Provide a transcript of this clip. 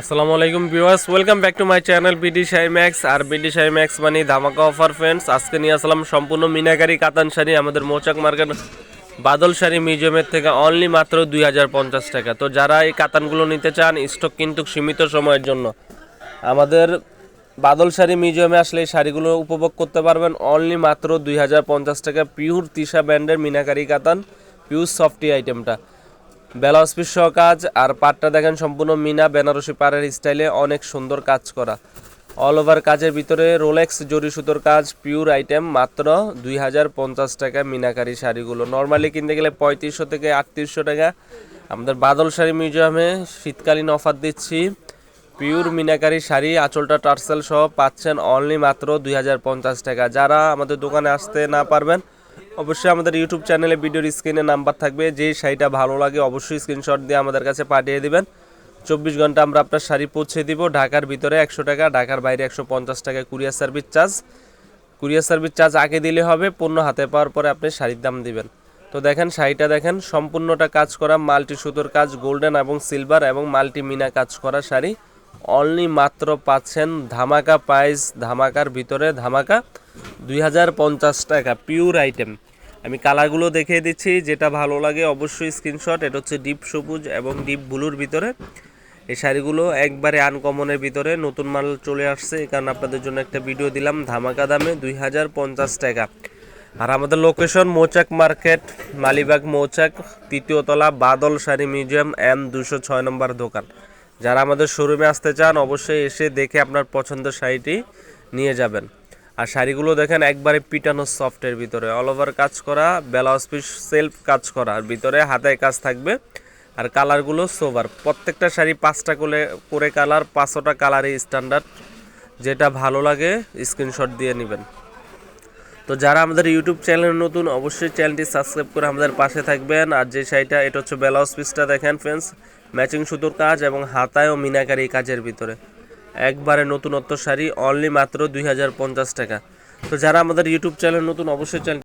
আসসালামু আলাইকুম viewers, welcome back to my channel BD Shai max R BD Shai max মানে ধামাকা অফার ফ্রেন্ডস। আজকে নিয়ে আসলাম সম্পূর্ণ মিনাকারি কাতান শাড়ি, আমাদের মৌচাক মার্কেট বাদল শাড়ি মিউজিয়ামের থেকে অনলি মাত্র দুই হাজার পঞ্চাশ টাকা। তো যারা এই কাতানগুলো নিতে চান স্টক কিন্তু সীমিত সময়ের জন্য। আমাদের বাদল শাড়ি মিউজিয়ামে আসলে এই শাড়িগুলো উপভোগ করতে পারবেন অনলি মাত্র দুই হাজার পঞ্চাশ টাকা। পিওর তিশা ব্র্যান্ডের মিনাকারি কাতান পিওর সফটি আইটেমটা ব্লাউজ পিস সহ কাজ আর পাটটা দেখেন সম্পূর্ণ মিনা বেনারসি পাড়ের স্টাইলে অনেক সুন্দর কাজ করা। অল ওভার কাজের ভিতরে রোলেক্স জরি সুতোর কাজ পিওর আইটেম মাত্র দুই হাজার পঞ্চাশ টাকা মিনাকারি শাড়িগুলো। নর্মালি কিনতে গেলে পঁয়ত্রিশশো থেকে আটত্রিশশো টাকা। আমাদের বাদল শাড়ি মিউজিয়ামে শীতকালীন অফার দিচ্ছি। পিওর মিনাকারি শাড়ি, আঁচলটা টার্সেল সহ পাচ্ছেন অনলি মাত্র দুই হাজার পঞ্চাশ টাকা। যারা আমাদের দোকানে আসতে না পারবেন অবশ্যই আমাদের ইউটিউব চ্যানেলে ভিডিওর স্ক্রিনে নাম্বার থাকবে। যে শাড়িটা ভালো লাগে অবশ্যই স্ক্রিনশট দিয়ে আমাদের কাছে পাঠিয়ে দিবেন। চব্বিশ ঘণ্টা আমরা আপনার শাড়ি পৌঁছে দিব। ঢাকার ভিতরে একশো টাকা, ঢাকার বাইরে একশো পঞ্চাশ টাকা courier service charge courier service charge আগে দিলে হবে, পণ্য হাতে পাওয়ার পরে আপনি শাড়ির দাম দিবেন। তো দেখেন, শাড়িটা দেখেন, সম্পূর্ণটা কাজ করা, মাল্টি সুতোর কাজ গোল্ডেন এবং সিলভার এবং মাল্টি মিনা কাজ করা শাড়ি। অনলি মাত্র পাচ্ছেন ধামাকা প্রাইস ধামাকার ভিতরে ধামাকা। দুই হাজার পঞ্চাশ টাকা পিওর আইটেম আমি কালারগুলো দেখিয়ে দিচ্ছি, যেটা ভালো লাগে অবশ্যই স্ক্রিনশট এটা হচ্ছে ডিপ সবুজ এবং ডিপ ব্লুর ভিতরে। এই শাড়িগুলো একবারে আনকমনের ভিতরে, নতুন মাল চলে আসছে এই কারণে আপনাদের জন্য একটা ভিডিও দিলাম, ধামাকা দামে দুই হাজার পঞ্চাশ টাকা। আর আমাদের লোকেশন মৌচাক মার্কেট মালিবাগ মৌচাক, তৃতীয় তলা বাদল শাড়ি মিউজিয়াম এম দুশো ছয় নম্বর দোকান। যারা আমাদের শোরুমে আসতে চান, অবশ্যই এসে দেখে আপনার পছন্দের শাড়িটি নিয়ে যাবেন। আর শাড়িগুলো দেখেন একবারে পিটানো সফটের ভিতরে। অল ওভার কাজ করা ব্লাউজ পিস সেলফ কাজ করা। আর ভিতরে হাতায় কাজ থাকবে। আর কালারগুলো সোভার প্রত্যেকটা শাড়ি পাঁচটা করে করে কালার, পাঁচশোটা কালারই স্ট্যান্ডার্ড যেটা ভালো লাগে স্ক্রিনশট দিয়ে নেবেন। তো যারা আমাদের ইউটিউব চ্যানেল নতুন, অবশ্যই চ্যানেলটি সাবস্ক্রাইব করে আমাদের পাশে থাকবেন। আর যে শাড়িটা, এটা হচ্ছে ব্লাউজ পিসটা দেখেন ফ্রেন্ডস ম্যাচিং সুতোর কাজ এবং হাতায় ও মিনাকারি কাজের ভিতরে। একবারে নতুনত্ব শাড়ি অনলি মাত্র দুই হাজার পঞ্চাশ টাকা। তো যারা আমাদের ইউটিউব চ্যানেল নতুন, অবশ্যই চ্যানেল